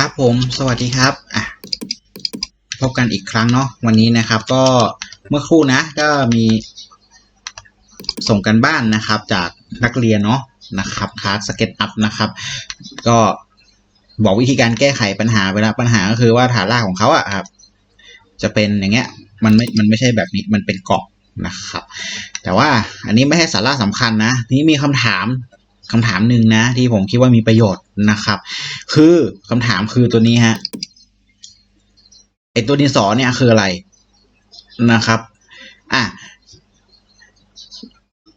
ครับผม สวัสดีครับอะพบกันอีกครั้งเนาะวันนี้นะครับ ก็เมื่อครู่นะก็มี ส่งกันบ้านนะครับ จากนักเรียนเนาะนะครับคลาสสเก็ตอัพนะครับ ก็บอกวิธีการแก้ไขปัญหาไปแล้วปัญหาก็คือว่าฐานรากของเขาอะครับ จะเป็นอย่างเงี้ยมันไม่มันไม่ใช่แบบนี้มันเป็นเกาะนะครับ แต่ว่าอันนี้ไม่ใช่สาระสำคัญนะ นี่มีคำถาม คำถามหนึ่งนะ ที่ผมคิดว่ามีประโยชน์นะครับ คือคำถามคือตัวนี้ฮะไอตัวดินสอเนี่ยคืออะไรนะครับ อะ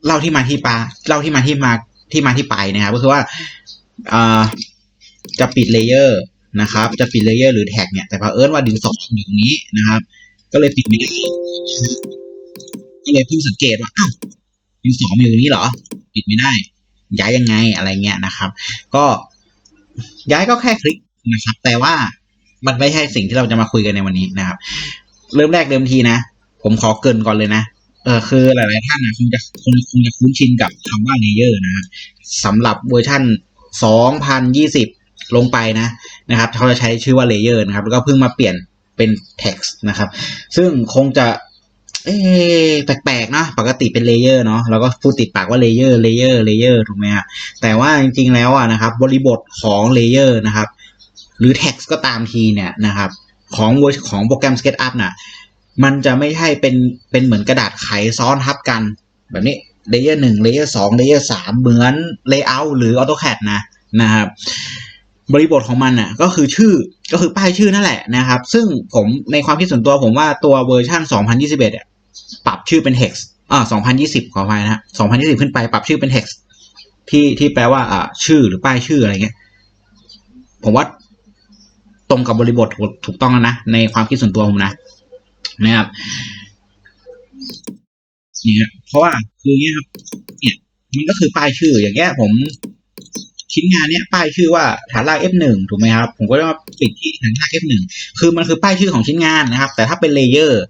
เล่าที่มาที่ปาเล่าที่มาที่มาที่มาที่ไปนะครับก็คือว่าจะปิดเลเยอร์นะครับ จะปิดเลเยอร์หรือแท็กเนี่ยแต่เอิญว่าดินสออยู่ตรงนี้นะครับ ก็เลยปิดไม่ได้ก็เลยเพิ่งสังเกตว่าอ้าวดินสอมันอยู่ตรงนี้เหรอ ปิดไม่ได้ ย้ายยังไงอะไรเงี้ยนะครับ ก็ย้ายก็แค่คลิกนะครับ แต่ว่ามันไม่ใช่สิ่งที่เราจะมาคุยกันในวันนี้นะครับ เริ่มแรกเดิมทีนะ ผมขอเกินก่อนเลยนะเออคือหลาย ๆ ท่านนะคงจะคงคงจะคุ้นชินกับคำว่าเลเยอร์นะครับสำหรับเวอร์ชัน2020 ลงไปนะนะครับเขาจะใช้ชื่อว่าเลเยอร์นะครับ แล้วก็เพิ่งมาเปลี่ยนเป็น text นะครับ ซึ่งคงจะ เอ๊แปลกๆนะปกติเป็นเลเยอร์เนาะแล้วก็พูดติดปากว่าเลเยอร์เลเยอร์เลเยอร์ถูกไหมฮะแต่ว่าจริงๆแล้วอะนะครับ บริบทของเลเยอร์นะครับ หรือ text ก็ตามทีเนี่ยนะครับ ของเวอร์ของโปรแกรม SketchUp น่ะมันจะไม่ใช่เป็นเป็นเหมือนกระดาษไขซ้อนทับกัน แบบนี้เลเยอร์หนึ่งเลเยอร์สองเลเยอร์สามเหมือน Layout หรือ AutoCAD นะนะครับบริบทของมันน่ะก็คือชื่อก็คือป้ายชื่อนั่นแหละนะครับ ซึ่งผมในความคิดส่วนตัวผมว่าตัวเวอร์ชัน2021อะ ปรับชื่อเป็น text อ่า2020 ขออภัยนะฮะ2020 ขึ้นไปปรับชื่อเป็น text ที่ที่แปลว่าอ่าชื่อหรือป้ายชื่ออะไรเงี้ย ผมว่าตรงกับบริบทถูกถูกต้องแล้วนะ ในความคิดส่วนตัวผมนะนะครับนี่ฮะเพราะว่าคือเงี้ยครับ เนี่ย มันก็คือป้ายชื่อ อย่างเงี้ยผมชิ้นงานเนี้ยป้ายชื่อว่าฐานราก F1 ถูกไหมครับ ผมก็จะมาปิดที่ฐานราก F1 คือมันคือป้ายชื่อของชิ้นงานนะครับ แต่ถ้าเป็นเลเยอร์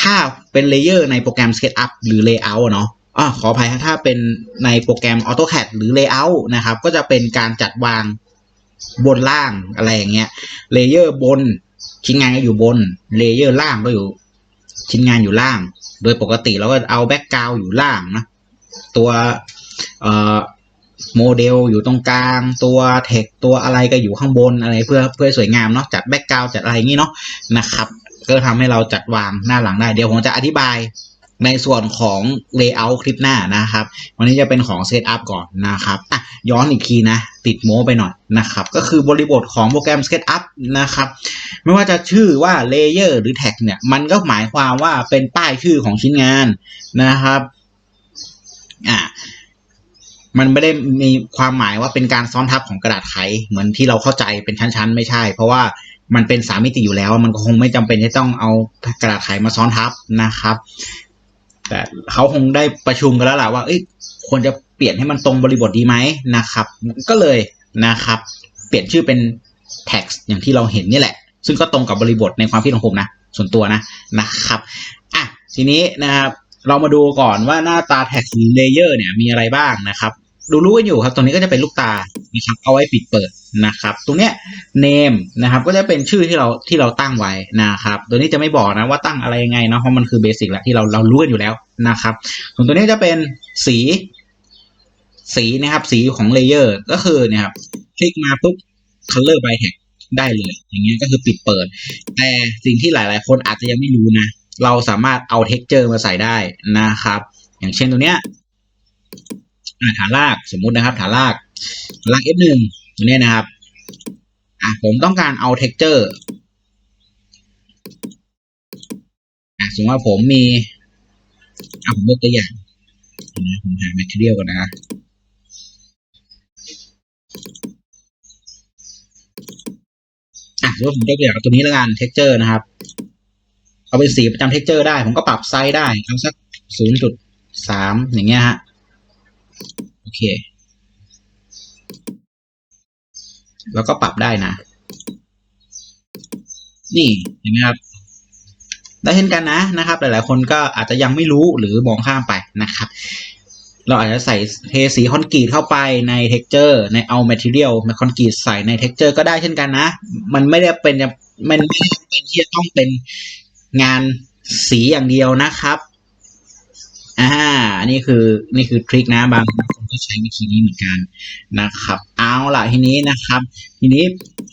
ถ้าเป็นเลเยอร์ในโปรแกรม SketchUp หรือ Layout เนาะอ่าขออภัยครับถ้าเป็นในโปรแกรม AutoCAD หรือ Layout นะครับ ก็จะเป็นการจัดวางบนล่างอะไรอย่างเงี้ย เลเยอร์บนชิ้นงานก็อยู่บน เลเยอร์ล่างก็อยู่ชิ้นงานอยู่ล่าง โดยปกติเราก็เอาแบ็กกราวอยู่ล่างนะ ตัวเอ่อโมเดลอยู่ตรงกลาง ตัวเทคตัวอะไรก็อยู่ข้างบนอะไรเพื่อเพื่อสวยงามเนาะจัดแบ็กกราวจัดอะไรอย่างนี้เนาะนะครับ ก็ทำให้เราจัดวางหน้าหลังได้ เดี๋ยวผมจะอธิบายในส่วนของ Layout คลิปหน้านะครับ วันนี้จะเป็นของ Setup ก่อนนะครับอะย้อนอีกทีนะ ติดโม้ไปหน่อยนะครับ ก็คือบริบทของโปรแกรม SketchUp นะครับ ไม่ว่าจะชื่อว่า Layer หรือ Tag เนี่ย มันก็หมายความว่าเป็นป้ายชื่อของชิ้นงานนะครับอ่ามันไม่ได้มีความหมายว่าเป็นการซ้อนทับของกระดาษไขเหมือนที่เราเข้าใจเป็นชั้นๆ ไม่ใช่ เพราะว่า มันเป็นสามมิติอยู่แล้ว มันก็คงไม่จำเป็นที่ต้องเอากระดาษไขมาซ้อนทับนะครับ แต่เขาคงได้ประชุมกันแล้วล่ะว่าเอ้ยควรจะเปลี่ยนให้มันตรงบริบทดีไหมนะครับ ก็เลยนะครับ เปลี่ยนชื่อเป็น text อย่างที่เราเห็นนี่แหละ ซึ่งก็ตรงกับบริบทในความคิดของผมนะ ส่วนตัวนะนะครับอะทีนี้นะครับเรามาดูก่อนว่าหน้าตา text หรือ layer เนี่ยมีอะไรบ้างนะครับ ดูรู้กันอยู่ครับ ตรงนี้ก็จะเป็นลูกตานะครับ เอาไว้ปิดเปิดนะครับ ตรงเนี้ย name นะครับ ก็จะเป็นชื่อที่เราที่เราตั้งไว้นะครับ ตัวนี้จะไม่บอกนะว่าตั้งอะไรยังไงเนาะ เพราะมันคือเบสิกแหละที่เราเรารู้กันอยู่แล้วนะครับ ส่วนตัวนี้จะเป็นสี สีนะครับ สีของเลเยอร์ก็คือเนี่ยครับ คลิกมาปุ๊บ color by tag ได้เลย อย่างเงี้ยก็คือปิดเปิด แต่สิ่งที่หลาย ๆ คนอาจจะยังไม่รู้นะ เราสามารถเอา texture มาใส่ได้นะครับ อย่างเช่นตัวเนี้ย ฐานรากสมมุตินะครับ ฐานรากฐานราก F1 ตัวนี้นะครับอะผมต้องการเอา texture อะสมมติว่าผมมีอะผมยกตัวอย่างนะผมหา material ก่อนนะอะสมมติผมยกตัวอย่างตัวนี้แล้วกัน texture นะครับเอาเป็นสีประจำ texture ได้ ผมก็ปรับไซส์ได้เอาสัก 0.3 อย่างเงี้ยฮะ โอเค แล้วก็ปรับได้นะ นี่เห็นไหมครับ ได้เช่นกันนะนะครับ หลายๆ คนก็อาจจะยังไม่รู้หรือมองข้ามไปนะครับ เราอาจจะใส่เทสีคอนกรีตเข้าไปใน texture ในเอา material มาคอนกรีตใส่ใน texture ก็ได้เช่นกันนะ มันไม่ได้เป็นมันไม่ได้เป็นที่จะต้องเป็นงานสีอย่างเดียวนะครับ นี่คือนี่คือทริคนะบางคนก็ใช้วิธีนี้เหมือนกันนะครับ เอาล่ะทีนี้นะครับ ทีนี้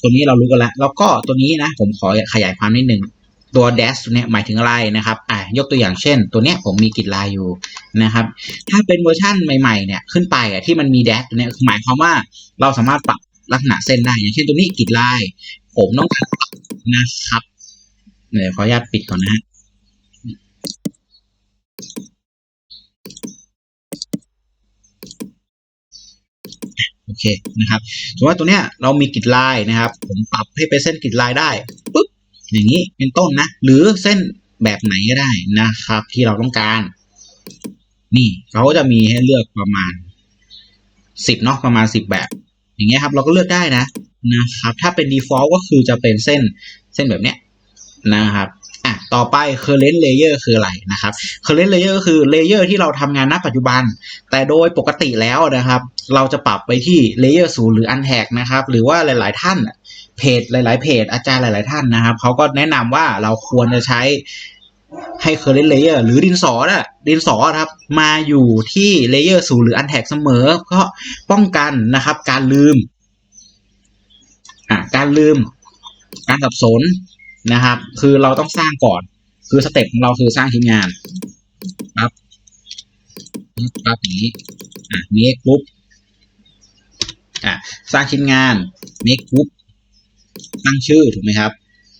ตัวนี้เรารู้กันแล้วแล้วก็ตัวนี้นะ ผมขอขยายความนิดหนึ่งตัว dash เนี้ยหมายถึงอะไรนะครับ อ่ายกตัวอย่างเช่น ตัวเนี้ยผมมีกริดลายอยู่นะครับ ถ้าเป็นเวอร์ชั่นใหม่ๆเนี่ยขึ้นไปอะที่มันมี dash เนี้ยหมายความว่าเราสามารถปรับลักษณะเส้นได้ อย่างเช่นตัวนี้กริดลาย ผมต้องการปรับนะครับเดี๋ยวขออนุญาตปิดก่อนนะฮะ โอเคนะครับสมมติว่าตัวเนี้ยเรามีกริดลายนะครับ ผมปรับให้เป็นเส้นกริดลายได้ปุ๊บอย่างนี้เป็นต้นนะ หรือเส้นแบบไหนก็ได้นะครับ ที่เราต้องการ นี่เขาจะมีให้เลือกประมาณสิบเนาะประมาณสิบแบบ อย่างเงี้ยครับเราก็เลือกได้นะนะครับ ถ้าเป็น default ก็คือจะเป็นเส้นเส้นแบบเนี้ยนะครับะต่อไป current layer คืออะไรนะครับ current layer ก็คือ layer ที่เราทำงานณปัจจุบัน แต่โดยปกติแล้วนะครับ เราจะปรับไปที่ layer 0หรือ unhack นะครับ หรือว่าหลาย ๆ ท่านเพจหลาย ๆ เพจอาจารย์หลาย ๆ ท่านนะครับเขาก็แนะนำว่าเราควรจะใช้ให้ current layer หรือดินสอนะดินสอครับ มาอยู่ที่ layer 0หรือ unhack เสมอ เพราะป้องกันนะครับ การลืมอะการลืม การสับสน นะครับ คือเราต้องสร้างก่อน คือสเต็ปของเราคือสร้างชิ้นงานครับครับอย่างนี้อะ make group อะสร้างชิ้นงาน make group ตั้งชื่อถูกไหมครับ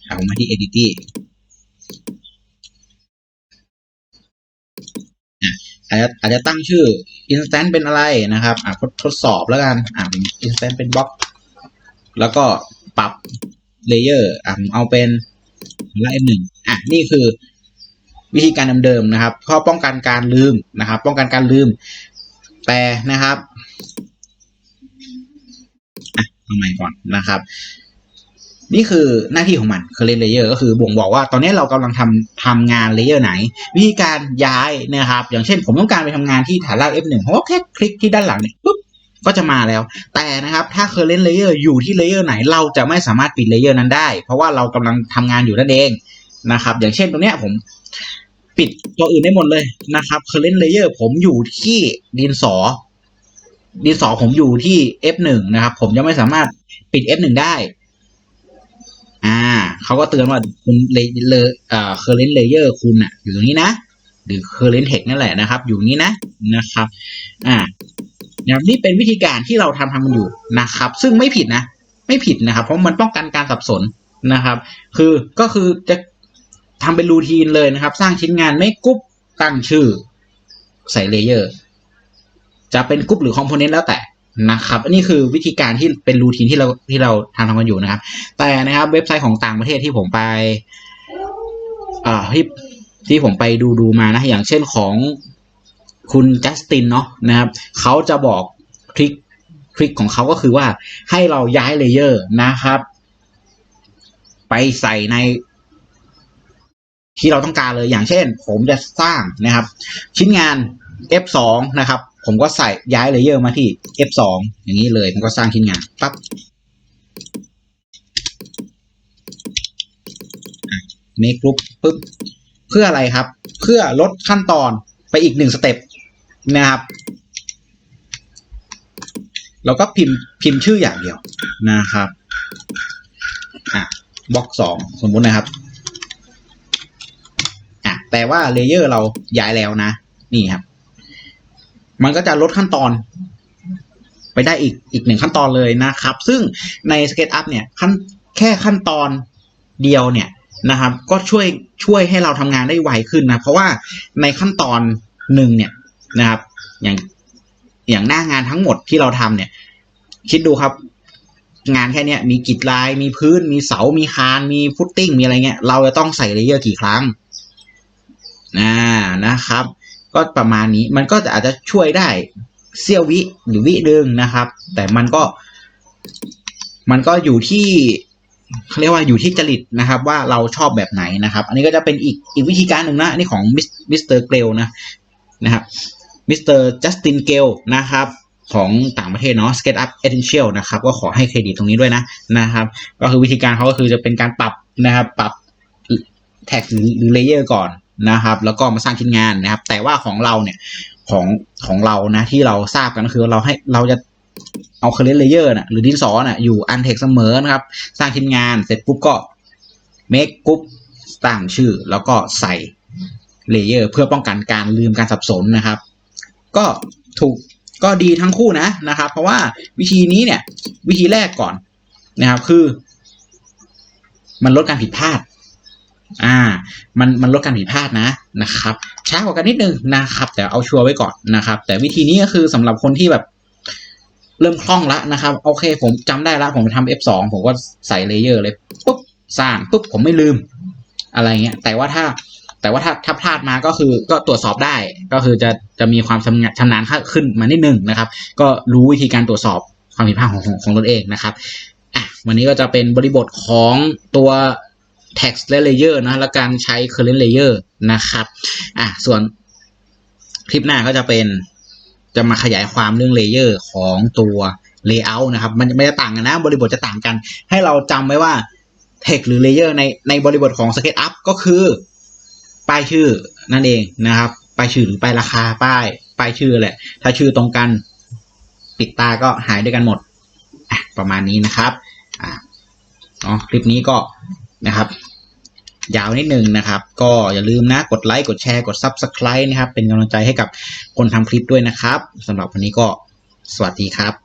เอามาที่ edit อะอาจจะอาจจะตั้งชื่อ instance เป็นอะไรนะครับ อะทดทดสอบแล้วกัน อะ instance เป็น block แล้วก็ปรับ layer อะ เอาเป็น ละ M1 อะนี่คือวิธีการเดิมๆนะครับเพื่อป้องกันการลืมนะครับ ป้องกันการลืม แต่นะครับอะเอาใหม่ก่อนนะครับ นี่คือหน้าที่ของมันคือเลเยอร์ก็คือบ่งบอกว่าตอนนี้เรากำลังทำทำงานเลเยอร์ไหน วิธีการย้ายนะครับ อย่างเช่นผมต้องการไปทำงานที่ฐานราก F1 ผมก็แค่คลิกที่ด้านหลังเนี่ยปุ๊บ ก็จะมาแล้ว แต่นะครับถ้า current layer อยู่ที่เลเยอร์ไหน เราจะไม่สามารถปิดเลเยอร์นั้นได้ เพราะว่าเรากำลังทำงานอยู่นั่นเองนะครับ อย่างเช่นตรงเนี้ยผมปิดตัวอื่นได้หมดเลยนะครับ current layer ผมอยู่ที่ดินสอ ดินสอผมอยู่ที่ F1 นะครับ ผมยังไม่สามารถปิด F1 ได้ อ่าเขาก็เตือนว่าคุณเลเลเอ่อ current layer คุณอะอยู่ตรงนี้นะ หรือ current text นั่นแหละนะครับ อยู่นี้นะนะครับ อ่านะครับนี่เป็นวิธีการที่เราทำทำกันอยู่นะครับ ซึ่งไม่ผิดนะ ไม่ผิดนะครับ เพราะมันป้องกันการสับสนนะครับ คือก็คือจะทำเป็นรูทีนเลยนะครับ สร้างชิ้นงานไม่กรุ๊ปตั้งชื่อ ใส่เลเยอร์จะเป็นกรุ๊ปหรือคอมโพเนนต์แล้วแต่นะครับอันนี้คือวิธีการที่เป็นรูทีนที่เราที่เราทำทำกันอยู่นะครับ แต่นะครับเว็บไซต์ของต่างประเทศที่ผมไปอ่าที่ ที่ผมไปดูดูมานะอย่างเช่นของคุณจัสตินเนาะนะครับเขาจะบอกทริคทริคของเขาก็คือว่าให้เราย้ายเลเยอร์นะครับ ไปใส่ใน ที่เราต้องการเลยอย่างเช่น ผมจะสร้างนะครับ ชิ้นงาน F2 นะครับ ผมก็ใส่ย้ายเลเยอร์มาที่ F2 อย่างนี้เลยผมก็สร้างชิ้นงานปั๊บเมคกรุ๊ปปุ๊บ เพื่ออะไรครับ เพื่อลดขั้นตอนไปอีกหนึ่งสเต็ปนะครับเราก็พิมพ์พิมพ์ชื่ออย่างเดียวนะครับอะบล็อกสองสมมุตินะครับอะแต่ว่าเลเยอร์เราย้ายแล้วนะ นี่ครับ มันก็จะลดขั้นตอน ไปได้อีกอีกหนึ่งขั้นตอนเลยนะครับ ซึ่งใน SketchUp เนี่ยขั้นแค่ขั้นตอนเดียวเนี่ย นะครับ ก็ช่วยช่วยให้เราทำงานได้ไวขึ้นนะ เพราะว่าในขั้นตอนหนึ่งเนี่ยนะครับ อย่างอย่างหน้างานทั้งหมดที่เราทำเนี่ย คิดดูครับ งานแค่เนี้ยมีกิจลาย มีพื้น มีเสา มีคาน มีฟุตติ้ง มีอะไรเงี้ย เราจะต้องใส่เลเยอร์กี่ครั้งนะนะครับ ก็ประมาณนี้มันก็อาจจะช่วยได้เสี้ยววิหรือวิดึงนะครับ แต่มันก็ มันก็อยู่ที่ เขาเรียกว่าอยู่ที่จริตนะครับ ว่าเราชอบแบบไหนนะครับ อันนี้ก็จะเป็นอีกอีกวิธีการหนึ่งนะอันนี้ของมิสเตอร์เกลนะนะครับมิสเตอร์จัสตินเกลนะครับของต่างประเทศเนาะ Skate Up Essential นะครับ ก็ขอให้เครดิตตรงนี้ด้วยนะนะครับ ก็คือวิธีการเขาก็คือจะเป็นการปรับนะครับ ปรับแท็กหรือเลเยอร์ก่อนนะครับ แล้วก็มาสร้างชิ้นงานนะครับ แต่ว่าของเราเนี่ยของของเรานะที่เราทราบกันก็คือเราให้เราจะ เอาเคอร์เรนเลเยอร์นะหรือดินสอน่ะอยู่อันเทคเสมอนะครับ สร้างชิ้นงานเสร็จปุ๊บก็ make ปุ๊บตั้งชื่อแล้วก็ใส่เลเยอร์เพื่อป้องกันการลืมการสับสนนะครับ ก็ถูกก็ดีทั้งคู่นะนะครับ เพราะว่าวิธีนี้เนี่ย วิธีแรกก่อนนะครับ คือ มันลดการผิดพลาด อ่า มันมันลดการผิดพลาดนะนะครับช้ากว่ากันนิดนึงนะครับ แต่เอาชัวร์ไว้ก่อนนะครับ แต่วิธีนี้ก็คือสำหรับคนที่แบบ เริ่มคล่องล้วนะครับโอเค ผมจำได้ล้วผมทำ F2 ผมก็ใส่เลเยอร์เลยปุ๊บสร้างปุ๊บผมไม่ลืม อะไรเงี้ย แต่ว่าถ้าแต่ว่าถ้าถ้าพลาดมาก็คือก็ตรวจสอบได้ก็คือจะจะมีความชำนาญชำนาญขึ้นมานิดนึงนะครับ ก็รู้วิธีการตรวจสอบความผิดพลาดของของของตนเองนะครับอะวันนี้ก็จะเป็นบริบทของตัว text และ layer นะและการใช้ current layer นะครับอะส่วนคลิปหน้าก็จะเป็น จะมาขยายความเรื่อง layer ของตัว layout นะครับ มันไม่จะต่างกันนะ บริบทจะต่างกัน ให้เราจำไว้ว่า text หรือ layer ในในบริบทของ SketchUp ก็คือป้ายชื่อนั่นเองนะครับป้ายชื่อหรือป้ายราคาป้ายป้ายชื่อแหละ ถ้าชื่อตรงกันปิดตาก็หายด้วยกันหมดประมาณนี้นะครับอะเนาคลิปนี้ก็นะครับ ยาวนิดนึงนะครับ ก็อย่าลืมนะกดไลค์กดแชร์กด Subscribe นะครับ เป็นกำลังใจให้กับคนทำคลิปด้วยนะครับสำหรับวันนี้ก็สวัสดีครับ